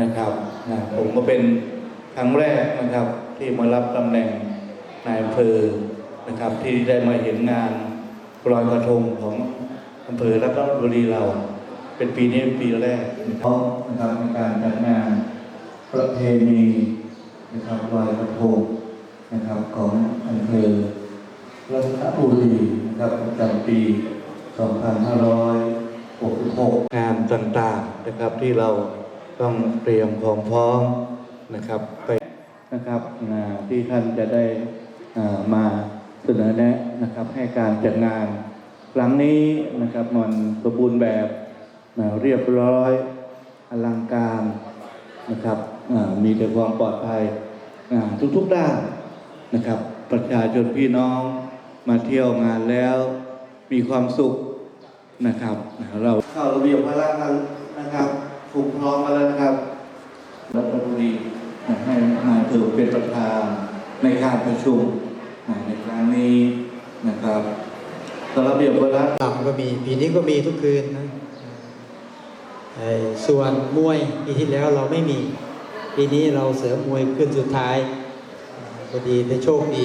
นะครับนะผมก็เป็นครั้งแรกนะครับที่มารับตำแหน่งนายอำเภอนะครับ ที่ได้มาเห็นงานลอยกระทงของอำเภอรัตนบุรีเรา เป็นปีนี้ปีแรกนะครับนะครับในการจัดงานประเพณีนะครับลอยกระทงนะครับของอำเภอรัตนบุรีนะครับประจำปี 2566 งานต่างๆนะครับที่เรา ต้องเตรียมความพร้อมนะครับไปนะครับนที่ท่านจะได้อ่ามาเสนอแนะนะครับให้การจัดงานครั้งนี้นะครับมันสมบูรณ์แบบเรียบร้อยอลังการนะครับมีแต่ความปลอดภัยทุกๆด้านนะครับ ประชาชนพี่น้องมาเที่ยวงานแล้วมีความสุขนะครับเราเข้าระเบียบพละกันนะครับ ถูกพร้อมมาแล้วนะครับรัฐมนตรีให้นายถือเป็นประธานในการประชุมในครั้งนี้นะครับระเบียบพละลำก็มีปีนี้ก็มีทุกคืนนะไอ้ส่วนมวยปีที่แล้วเราไม่มี ปีนี้เราเสริมมวยขึ้นสุดท้ายพอดีได้โชคดี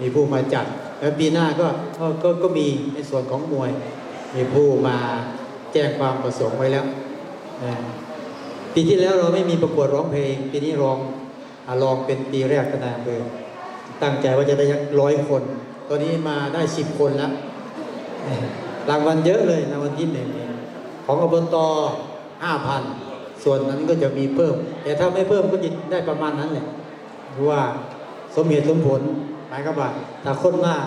มีผู้มาจัด แล้วปีหน้าก็ก็ก็ก็มีในส่วนของมวย มีผู้มาแจ้งความประสงค์ไว้แล้วเออ ปีที่แล้วเราไม่มีประกวดร้องเพลง ปีนี้ร้องอลองเป็นปีแรกกันนะเลยตั้งใจว่าจะได้ร้อยคน ตอนนี้มาได้สิบคนแล้วรางวัลเยอะเลยรางวัลที่หนึ่งของอบตห้าพันส่วนนั้นก็จะมีเพิ่ม แต่ถ้าไม่เพิ่มก็จะได้ประมาณนั้นแหละว่าสมเหตุสมผลหมายก็ว่าถ้าคนมาก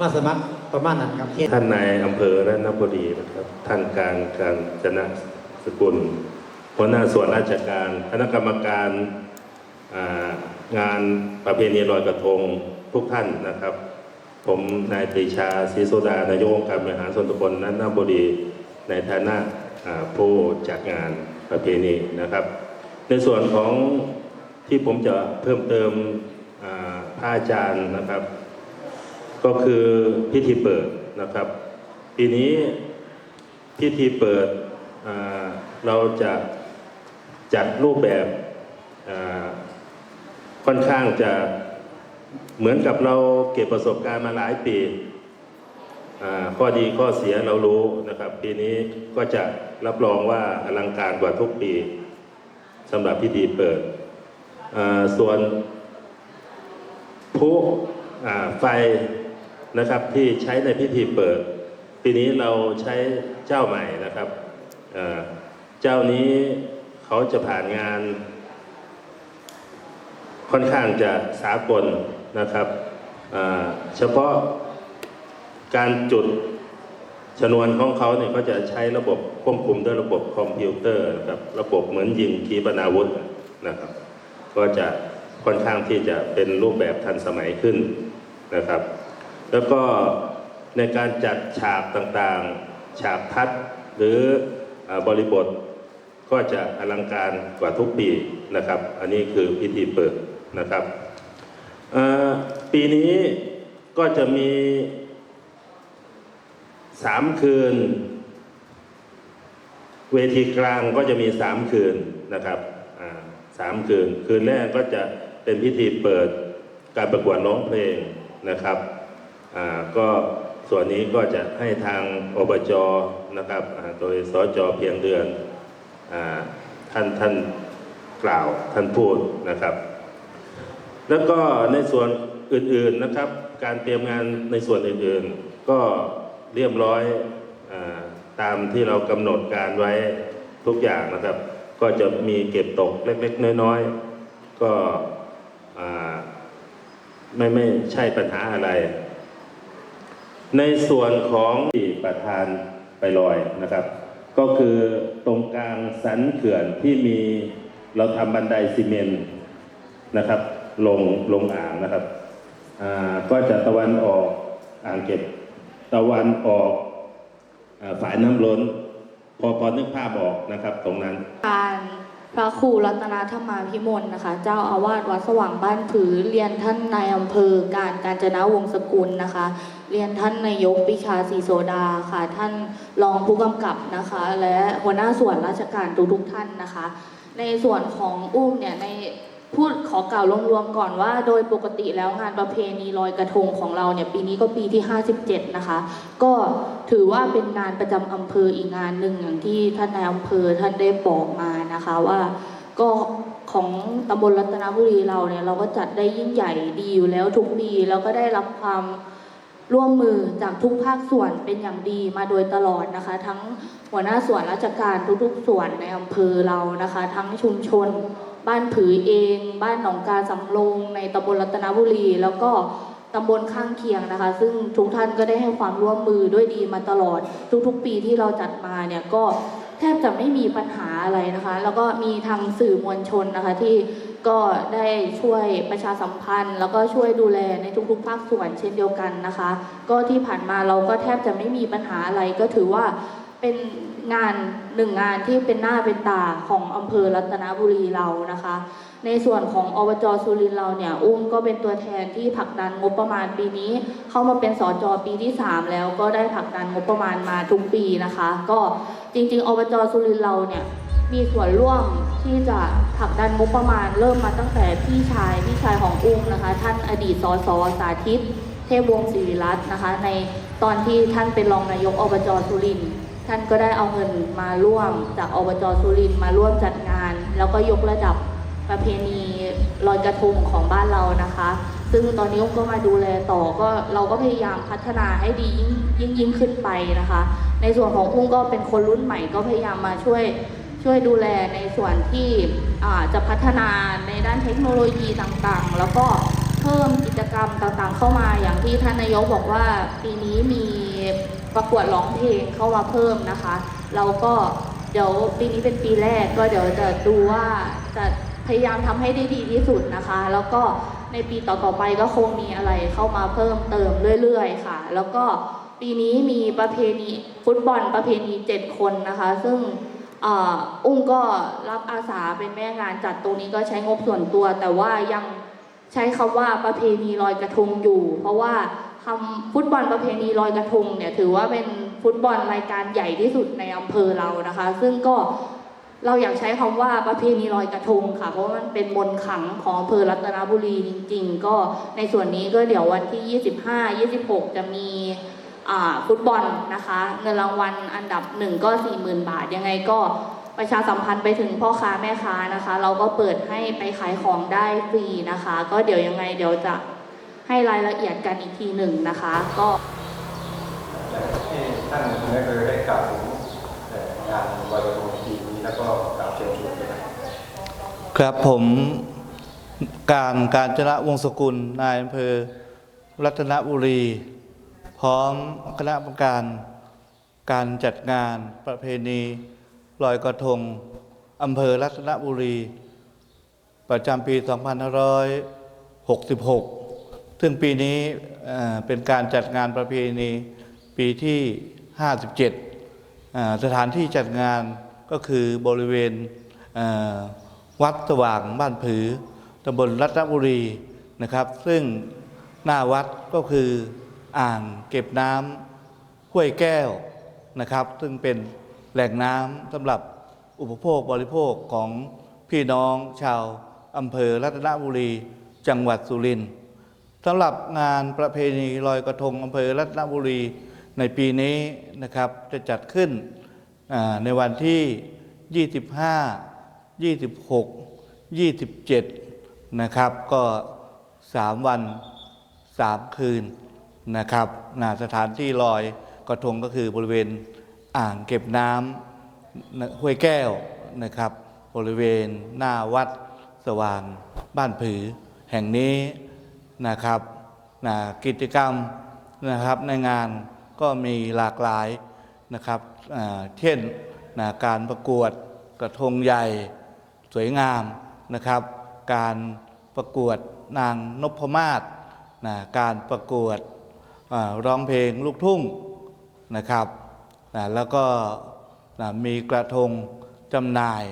มาสมัครประมาณนั้นครับท่านนายอำเภอรัตนบุรีนะครับท่านการการจนะ กุลหัวหน้าส่วนราชการคณะกรรมการางานประเพณีลอยกระทงทุกท่านนะครับ ผมนายปรีชาศรีโสดานายกองค์การบริหารส่วนตำบลรัตนบุรีในฐานะอ่าผู้จัดงานประเพณีนะครับ ในส่วนของที่ผมจะเพิ่มเติมอ่าพระอาจารย์นะครับ ก็คือพิธีเปิดนะครับ ปีนี้พิธีเปิด เราจะจัดรูปแบบค่อนข้างจะเหมือนกับเราเก็บประสบการณ์มาหลายปี ข้อดีข้อเสียเรารู้นะครับ ปีนี้ก็จะรับรองว่าอลังการกว่าทุกปีสำหรับพิธีเปิด ส่วนผู้ไฟนะครับที่ใช้ในพิธีเปิด ปีนี้เราใช้เจ้าใหม่นะครับ เจ้านี้เขาจะผ่านงาน ค่อนข้างจะสากลนะครับเฉพาะการจุดชนวนของเขาเนี่ยก็จะใช้ระบบควบคุมด้วยระบบคอมพิวเตอร์นะครับระบบเหมือนยิงขีปนาวุธนะครับ ก็จะค่อนข้างที่จะเป็นรูปแบบทันสมัยขึ้นนะครับ แล้วก็ในการจัดฉากต่างๆ ฉากทัศน์หรือ บริบทก็จะอลังการกว่าทุกปีนะครับ อันนี้คือพิธีเปิดนะครับ ปีนี้ก็จะมีสามคืน เวทีกลางก็จะมีสามคืนนะครับสามคืน คืนแรกก็จะเป็นพิธีเปิดการประกวดร้องเพลงนะครับก็ส่วนนี้ก็จะให้ทางอบจ นะครับโดยสจเพียงเดือนอท่านท่านกล่าวท่านพูดนะครับ แล้วก็ในส่วนอื่นๆนะครับ การเตรียมงานในส่วนอื่นๆ ก็เรียบร้อยอตามที่เรากำหนดการไว้ทุกอย่างนะครับ ก็จะมีเก็บตกเล็กๆ น้อยๆ ก็ไม่ไม่ใช่ปัญหาอะไร ในส่วนของที่ประธาน ไปลอยนะครับ ก็คือตรงกลางสันเขื่อนที่มีเราทำบันไดซีเมนต์นะครับลงลงอ่างนะครับอ่าก็จะตะวันออกอ่างเก็บ ตะวันออกอฝ่ายน้ำล้น พอพอนึกภาพออกนะครับตรงนั้นการพระครูรัตนาธรรมาพิมลนะคะ เจ้าอาวาสวัดสว่างบ้านผือเรียนท่านนายอำเภอการการจนาวงศ์สกุลนะคะ เรียนท่านนายกปิชาศรีโสดาค่ะ ท่านรองผู้กำกับนะคะ และหัวหน้าส่วนราชการทุกๆท่านนะคะ ในส่วนของอุ้มเนี่ยในพูดขอกล่าวรวมๆก่อนว่า โดยปกติแล้วงานประเพณีลอยกระทงของเราเนี่ยปีนี้ก็ปีที่ 57 นะคะ ก็ถือว่าเป็นงานประจำอำเภออีกงานหนึ่งอย่างที่ท่านนายอำเภอท่านได้บอกมานะคะว่าก็ของตำบลรัตนบุรีเราเนี่ยเราก็จัดได้ยิ่งใหญ่ดีอยู่แล้วทุกปีแล้วก็ได้รับความ ร่วมมือจากทุกภาคส่วนเป็นอย่างดีมาโดยตลอดนะคะ ทั้งหัวหน้าส่วนราชการทุกๆ ส่วนในอำเภอเรานะคะ ทั้งชุมชน บ้านผือเอง บ้านหนองกาสำโรงในตำบลรัตนบุรี แล้วก็ตำบลข้างเคียงนะคะ ซึ่งทุกท่านก็ได้ให้ความร่วมมือด้วยดีมาตลอด ทุกๆ ปีที่เราจัดมาเนี่ยก็แทบจะไม่มีปัญหาอะไรนะคะ แล้วก็มีทางสื่อมวลชนนะคะที่ ก็ได้ช่วยประชาสัมพันธ์ แล้วก็ช่วยดูแลในทุกๆภาคส่วนเช่นเดียวกันนะคะ ก็ที่ผ่านมาเราก็แทบจะไม่มีปัญหาอะไรก็ถือว่าเป็นงานหนึ่งงานที่เป็นหน้าเป็นตาของอำเภอรัตนบุรีเรานะคะ ในส่วนของอบจสุรินทร์เราเนี่ยอุ้มก็เป็นตัวแทนที่ผลักดันงบประมาณปีนี้ เข้ามาเป็นสอจปีที่ 3 แล้วก็ได้ผลักดันงบประมาณมาทุกปีนะคะ ก็จริงๆอบจสุรินทร์เราเนี่ย มีส่วนร่วมที่จะผลักดันงบประมาณเริ่มมาตั้งแต่พี่ชายพี่ชายของอุ้มนะคะ ท่านอดีตสสสาธิต เทพวงศ์ศิริรัตน์นะคะ ในตอนที่ท่านเป็นรองนายกอบจสุรินทร์ท่านก็ได้เอาเงินมาร่วมจากอบจสุรินทร์มาร่วมจัดงาน แล้วก็ยกระดับประเพณีลอยกระทงของบ้านเรานะคะ ซึ่งตอนนี้อุ้มก็มาดูแลต่อก็เราก็พยายามพัฒนาให้ดียิ่งยิ่งยิ่งขึ้นไปนะคะ ในส่วนของอุ้มก็เป็นคนรุ่นใหม่ก็พยายามมาช่วย ช่วยดูแลในส่วนที่จะพัฒนาในด้านเทคโนโลยีต่างๆ แล้วก็เพิ่มกิจกรรมต่างๆ เข้ามาอย่างที่ท่านนายกบอกว่าปีนี้มีประกวดร้องเพลงเข้ามาเพิ่มนะคะ เราก็เดี๋ยวปีนี้เป็นปีแรกก็เดี๋ยวจะดูว่าจะพยายามทำให้ได้ดีที่สุดนะคะ แล้วก็ในปีต่อๆไปก็คงมีอะไรเข้ามาเพิ่มเติมเรื่อยๆ ค่ะ แล้วก็ปีนี้มีประเพณีฟุตบอลประเพณีเจ็ดคนนะคะ ซึ่ง อุ้มก็รับอาสาเป็นแม่งานจัดตรงนี้ก็ใช้งบส่วนตัว แต่ว่ายังใช้คำว่าประเพณีลอยกระทงอยู่ เพราะว่าคำฟุตบอลประเพณีลอยกระทงเนี่ยถือว่าเป็นฟุตบอลรายการใหญ่ที่สุดในอำเภอเรานะคะ ซึ่งก็เราอยากใช้คำว่าประเพณีลอยกระทงค่ะ เพราะว่ามันเป็นมนขังของอำเภอรัตนบุรีจริง ๆ ก็ในส่วนนี้ก็เดี๋ยววันที่ 25 26 จะมี ฟุตบอลนะคะ เงินรางวัลอันดับหนึ่งก็สี่หมื่นบาท ยังไงก็ประชาสัมพันธ์ไปถึงพ่อค้าแม่ค้านะคะ เราก็เปิดให้ไปขายของได้ฟรีนะคะ ก็เดี๋ยวยังไงเดี๋ยวจะให้รายละเอียดกันอีกทีหนึ่งนะคะ ก็ที่ท่านคุณแม่เคยได้กล่าวถึงเอ่องานลอยกระทงปีนี้แล้วก็กล่าวเชิญชวนด้วยนะครับครับผมการการจนะวงศ์สกุลนายอำเภอรัตนบุรี พร้อมคณะกรรมการการจัดงานประเพณีลอยกระทงอำเภอรัตนบุรี ประจำปี 2566 ซึ่งปีนี้เป็นการจัดงานประเพณีปีที่ 57 สถานที่จัดงานก็คือบริเวณวัดสว่างบ้านผือตำบลรัตนบุรีนะครับ ซึ่งหน้าวัดก็คือ อ่างเก็บน้ำห้วยแก้วนะครับ ซึ่งเป็นแหล่งน้ำสำหรับอุปโภคบริโภคของพี่น้องชาวอำเภอรัตนบุรี จังหวัดสุรินทร์สำหรับงานประเพณีลอยกระทงอำเภอรัตนบุรีในปีนี้นะครับจะจัดขึ้นในวันที่ 25 26 27 นะครับ ก็ 3 วัน 3 คืน นะครับนะสถานที่ลอยกระทงก็คือบริเวณอ่างเก็บน้ำห้วยแก้วนะครับ บริเวณหน้าวัดสว่างบ้านผือแห่งนี้นะครับนะกิจกรรมนะครับในงานก็มีหลากหลายนะครับเช่นนะการประกวดกระทงใหญ่สวยงามนะครับ การประกวดนางนพมาศนะการประกวด ร้องเพลงลูกทุ่งนะครับนะแล้วก็นะมีกระทงจำหน่าย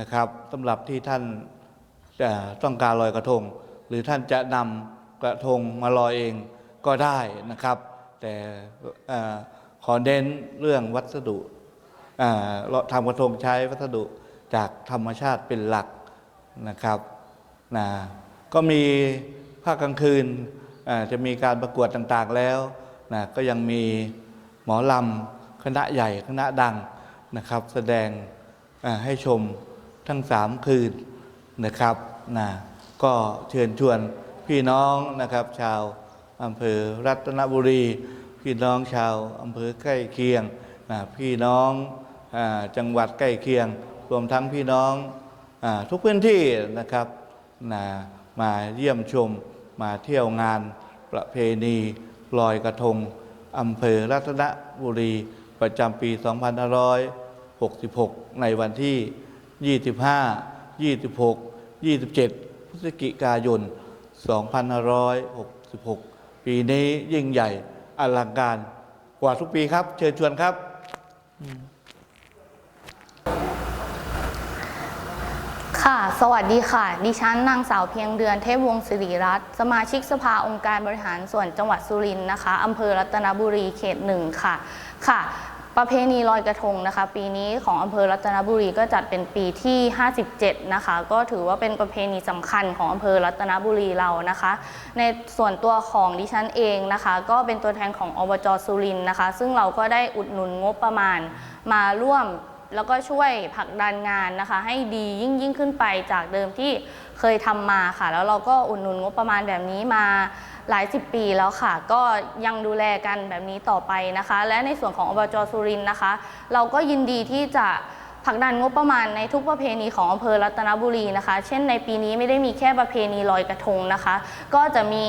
นะครับสำหรับที่ท่านต้องการลอยกระทง หรือท่านจะนำกระทงมาลอยเองก็ได้นะครับ แต่ขอเน้นเรื่องวัสดุเราทำกระทงใช้วัสดุจากธรรมชาติเป็นหลักนะครับนะก็มีภาคกลางคืน จะมีการประกวดต่างๆแล้วนะก็ยังมีหมอลำคณะใหญ่คณะดังนะครับ แสดงให้ชมทั้งสามคืนนะครับนะก็เชิญชวนพี่น้องนะครับชาวอำเภอรัตนบุรี พี่น้องชาวอำเภอใกล้เคียงนะพี่น้องอจังหวัดใกล้เคียง รวมทั้งพี่น้องอทุกพื้นที่นะครับนะมาเยี่ยมชม มาเที่ยวงานประเพณีลอยกระทงอำเภอรัตนบุรีประจำปี 2566 ในวันที่ 25 26 27 พฤศจิกายน 2566 ปีนี้ยิ่งใหญ่อลังการกว่าทุกปีครับ เชิญชวนครับ ค่ะ สวัสดีค่ะ ดิฉันนางสาวเพียงเดือนเทพวงศิริรัตน์ สมาชิกสภาองค์การบริหารส่วนจังหวัดสุรินทร์นะคะอำเภอรัตนบุรีเขตหนึ่งค่ะ ค่ะ ประเพณีลอยกระทงนะคะ ปีนี้ของอำเภอรัตนบุรีก็จัดเป็นปีที่ 57 นะคะ ก็ถือว่าเป็นประเพณีสำคัญของอำเภอรัตนบุรีเรานะคะ ในส่วนตัวของดิฉันเองนะคะ ก็เป็นตัวแทนของอบจสุรินทร์นะคะ ซึ่งเราก็ได้อุดหนุนงบประมาณมาร่วม แล้วก็ช่วยผลักดันงานนะคะ ให้ดียิ่งยิ่งขึ้นไปจากเดิมที่เคยทำมาค่ะ แล้วเราก็อุดหนุนงบประมาณแบบนี้มาหลายสิบปีแล้วค่ะ ก็ยังดูแลกันแบบนี้ต่อไปนะคะ และในส่วนของอบจสุรินทร์นะคะ เราก็ยินดีที่จะ ผลักดันงบประมาณในทุกประเพณีของอำเภอรัตนบุรีนะคะ เช่นในปีนี้ไม่ได้มีแค่ประเพณีลอยกระทงนะคะ ก็จะมี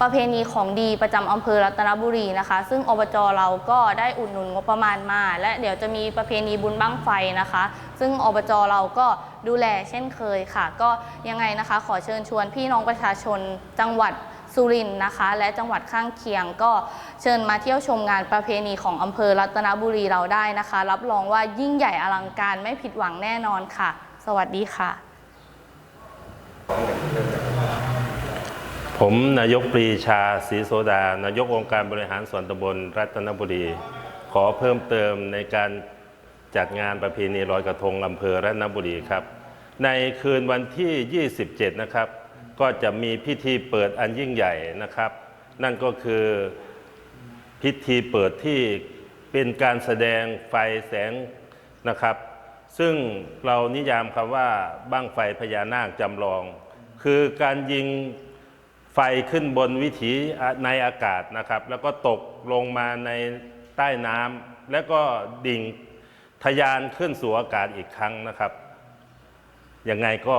ประเพณีของดีประจำอำเภอรัตนบุรีนะคะ ซึ่งอบจเราก็ได้อุดหนุนงบประมาณมา และเดี๋ยวจะมีประเพณีบุญบั้งไฟนะคะ ซึ่งอบจเราก็ดูแลเช่นเคยค่ะ ก็ยังไงนะคะ ขอเชิญชวนพี่น้องประชาชนจังหวัด สุรินทร์นะคะ และจังหวัดข้างเคียงก็เชิญมาเที่ยวชมงานประเพณีของอำเภอรัตนบุรีเราได้นะคะ รับรองว่ายิ่งใหญ่อลังการไม่ผิดหวังแน่นอนค่ะ สวัสดีค่ะ ผมนายกปรีชาศรีโสดา นายกองค์การบริหารส่วนตำบลรัตนบุรี ขอเพิ่มเติมในการจัดงานประเพณีลอยกระทงอำเภอรัตนบุรีครับ ในคืนวันที่ 27 นะครับ ก็จะมีพิธีเปิดอันยิ่งใหญ่นะครับ นั่นก็คือพิธีเปิดที่เป็นการแสดงไฟแสงนะครับ ซึ่งเรานิยามคำว่าบ้างไฟพญานาคจำลอง คือการยิงไฟขึ้นบนวิถีในอากาศนะครับ แล้วก็ตกลงมาในใต้น้ำแล้วก็ดิ่งทะยานขึ้นสู่อากาศอีกครั้งนะครับยังไงก็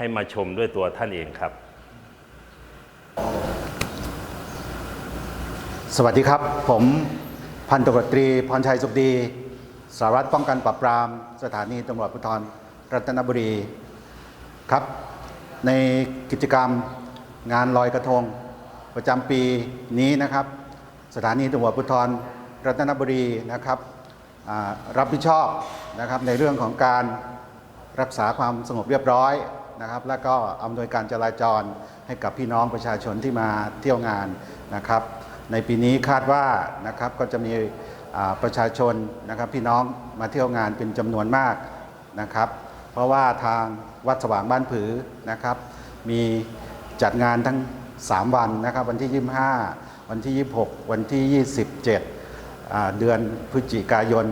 ให้มาชมด้วยตัวท่านเองครับ สวัสดีครับ ผมพันตำรวจตรีพรชัยสุขดี สารวัตรป้องกันปราบปราม สถานีตำรวจภูธรรัตนบุรีครับ ในกิจกรรมงานลอยกระทง ประจำปีนี้นะครับ สถานีตำรวจภูธรรัตนบุรีนะครับรับผิดชอบนะครับในเรื่องของการรักษาความสงบเรียบร้อย นะครับ และก็อำนวยการจราจรให้กับพี่น้องประชาชนที่มาเที่ยวงานนะครับ ในปีนี้คาดว่านะครับก็จะมีประชาชนนะครับพี่น้องมาเที่ยวงานเป็นจำนวนมากนะครับ เพราะว่าทางวัดสว่างบ้านผือนะครับ มีจัดงานทั้ง 3 วันนะครับ วันที่ 25 วันที่ 26 วันที่ 27 เดือนพฤศจิกายน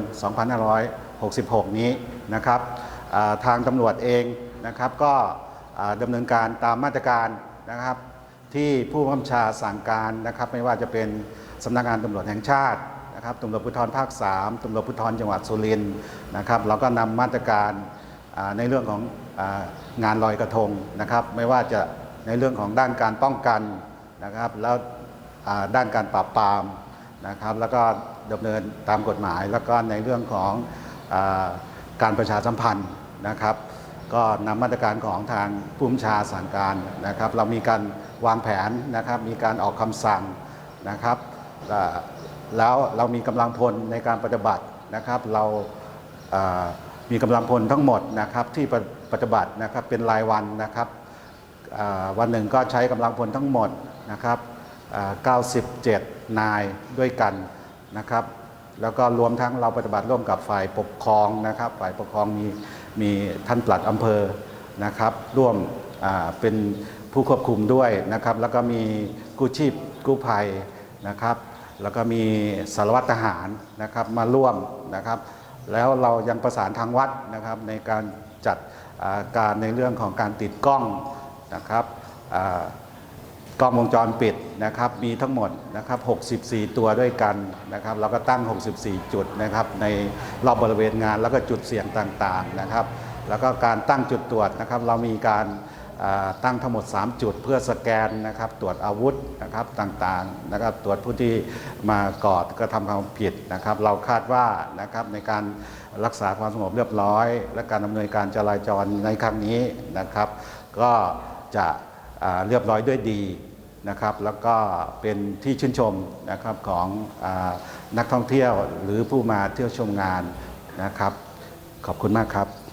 2566 นี้นะครับทางตำรวจเอง นะครับ ก็อ่าดำเนินการตามมาตรการนะครับ ที่ผู้บังคับบัญชาสั่งการนะครับ ไม่ว่าจะเป็นสำนักงานตำรวจแห่งชาตินะครับตำรวจภูธรภาค 3ตำรวจภูธรจังหวัดสุรินทร์นะครับ เราก็นำมาตรการในเรื่องขององานลอยกระทงนะครับ ไม่ว่าจะในเรื่องของด้านการป้องกันนะครับ แล้วด้านการปราบปรามนะครับ แล้วก็ดำเนินตามกฎหมาย แล้วก็ในเรื่องของอการประชาสัมพันธ์นะครับ ก็นำมาตรการของทางผู้บัญชาสั่งการนะครับ เรามีการวางแผนนะครับ มีการออกคำสั่งนะครับแล้วเรามีกำลังพลในการปฏิบัตินะครับ เรามีกำลังพลทั้งหมดนะครับที่ปฏิบัตินะครับเป็นรายวันนะครับวันหนึ่งก็ใช้กำลังพลทั้งหมดนะครับอ่า97 นายด้วยกันนะครับ แล้วก็รวมทั้งเราปฏิบัติร่วมกับฝ่ายปกครองนะครับ ฝ่ายปกครองมี มีท่านปลัดอำเภอนะครับ ร่วมเป็นผู้ควบคุมด้วยนะครับ แล้วก็มีกู้ชีพกู้ภัยนะครับ แล้วก็มีสารวัตรทหารนะครับมาร่วมนะครับ แล้วเรายังประสานทางวัดนะครับในการจัดการในเรื่องของการติดกล้องนะครับ กล้องวงจรปิดนะครับมีทั้งหมดนะครับ64 ตัวด้วยกันนะครับเราก็ตั้ง 64 จุดนะครับในรอบบริเวณงานแล้วก็จุดเสี่ยงต่างๆนะครับ แล้วก็การตั้งจุดตรวจนะครับ เรามีการตั้งทั้งหมด 3 จุดเพื่อสแกนนะครับตรวจอาวุธนะครับต่างๆนะครับตรวจผู้ที่มาก่อกระทำความผิดนะครับ เราคาดว่านะครับในการรักษาความสงบเรียบร้อย และการดำเนินการจราจรในครั้งนี้นะครับ ก็จะเรียบร้อยด้วยดี นะครับแล้วก็เป็นที่ชื่นชมนะครับของอนักท่องเที่ยวหรือผู้มาเที่ยวชมงานนะครับ ขอบคุณมากครับ